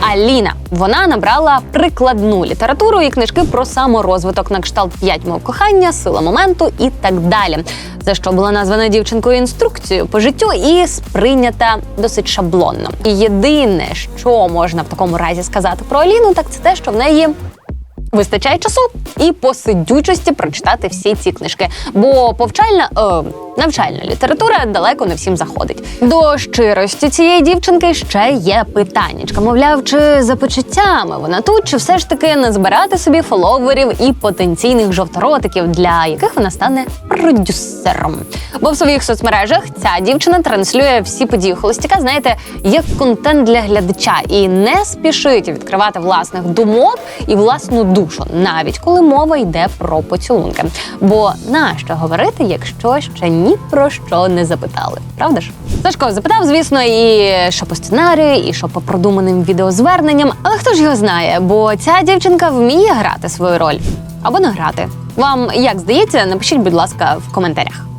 Аліна. Вона набрала прикладну літературу і книжки про саморозвиток на кшталт «П'ять мов кохання, сила моменту і так далі. За що була названа дівчинкою інструкцією по життю і сприйнята досить шаблонно. І єдине, що можна в такому разі сказати про Аліну, так це те, що в неї Вистачає часу і посидючості прочитати всі ці книжки, бо повчальна е, навчальна література далеко не всім заходить. До щирості цієї дівчинки ще є питаннячка. Мовляв, чи за почуттями вона тут, чи все ж таки не збирати собі фоловерів і потенційних жовторотиків, для яких вона стане продюсером. Бо в своїх соцмережах ця дівчина транслює всі події холостяка, знаєте, як контент для глядача, і не спішить відкривати власних думок і власну душу, навіть коли мова йде про поцілунки. Бо нащо говорити, якщо ще ні про що не запитали, правда ж? Сашко запитав, звісно, і що по сценарію, і що по продуманим відеозверненням. Але хто ж його знає? Бо ця дівчинка вміє грати свою роль або не грати. Вам як здається, напишіть, будь ласка, в коментарях.